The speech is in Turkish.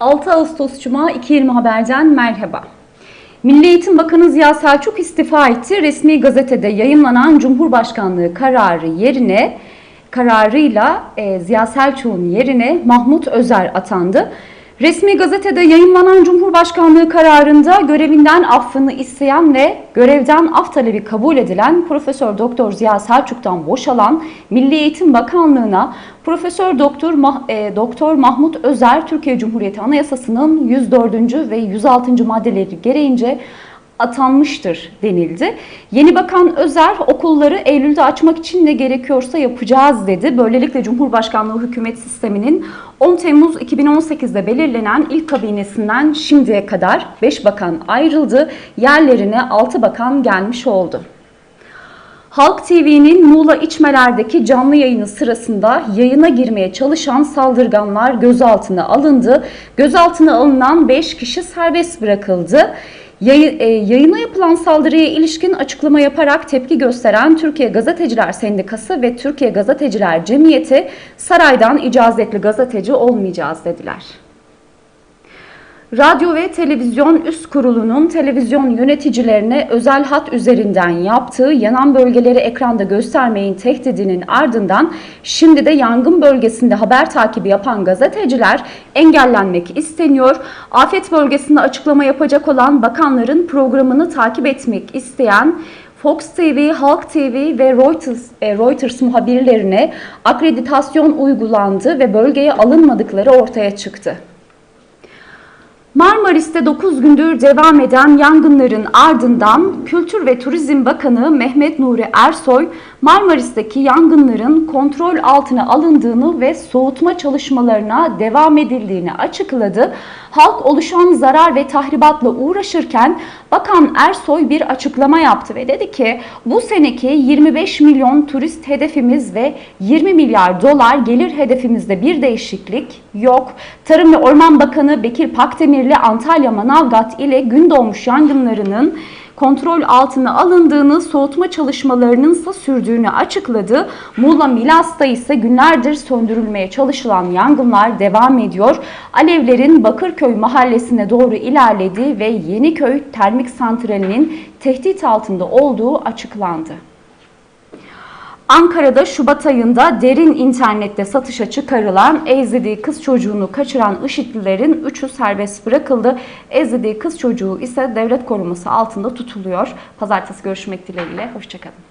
6 Ağustos Cuma 2.20 Haber'den merhaba. Milli Eğitim Bakanı Ziya Selçuk istifa etti. Resmi gazetede yayınlanan Cumhurbaşkanlığı kararı yerine kararıyla e, Ziya Selçuk'un yerine Mahmut Özer atandı. Resmi gazetede yayınlanan Cumhurbaşkanlığı kararında görevinden affını isteyen ve görevden af talebi kabul edilen Profesör Doktor Ziya Selçuk'tan boşalan Milli Eğitim Bakanlığı'na Profesör Doktor Mah- e, Doktor Mahmut Özer Türkiye Cumhuriyeti Anayasası'nın 104. ve 106. maddeleri gereğince atanmıştır denildi. Yeni Bakan Özer okulları Eylül'de açmak için ne gerekiyorsa yapacağız dedi. Böylelikle Cumhurbaşkanlığı hükümet sisteminin 10 Temmuz 2018'de belirlenen ilk kabinesinden şimdiye kadar 5 bakan ayrıldı. Yerlerine 6 bakan gelmiş oldu. Halk TV'nin Muğla İçmeler'deki canlı yayını sırasında yayına girmeye çalışan saldırganlar gözaltına alındı. Gözaltına alınan 5 kişi serbest bırakıldı. Yayı- e, yayına yapılan saldırıya ilişkin açıklama yaparak tepki gösteren Türkiye Gazeteciler Sendikası ve Türkiye Gazeteciler Cemiyeti saraydan icazetli gazeteci olmayacağız dediler. Radyo ve Televizyon Üst Kurulu'nun televizyon yöneticilerine özel hat üzerinden yaptığı yanan bölgeleri ekranda göstermeyin tehdidinin ardından şimdi de yangın bölgesinde haber takibi yapan gazeteciler engellenmek isteniyor. Afet bölgesinde açıklama yapacak olan bakanların programını takip etmek isteyen Fox TV, Halk TV ve Reuters, e, Reuters muhabirlerine akreditasyon uygulandı ve bölgeye alınmadıkları ortaya çıktı. Marmaris'te 9 gündür devam eden yangınların ardından Kültür ve Turizm Bakanı Mehmet Nuri Ersoy, Marmaris'teki yangınların kontrol altına alındığını ve soğutma çalışmalarına devam edildiğini açıkladı. Halk oluşan zarar ve tahribatla uğraşırken Bakan Ersoy bir açıklama yaptı ve dedi ki bu seneki 25 milyon turist hedefimiz ve 20 milyar dolar gelir hedefimizde bir değişiklik yok. Tarım ve Orman Bakanı Bekir Pakdemirli Antalya Manavgat ile gün doğmuş yangınlarının kontrol altına alındığını, soğutma çalışmalarının ise sürdüğünü açıkladı. Muğla Milas'ta ise günlerdir söndürülmeye çalışılan yangınlar devam ediyor. Alevlerin Bakırköy mahallesine doğru ilerlediği ve Yeniköy Termik Santrali'nin tehdit altında olduğu açıklandı. Ankara'da Şubat ayında derin internette satışa çıkarılan ezdiği kız çocuğunu kaçıran IŞİD'lilerin 3'ü serbest bırakıldı. Ezdiği kız çocuğu ise devlet koruması altında tutuluyor. Pazartesi görüşmek dileğiyle. Hoşçakalın.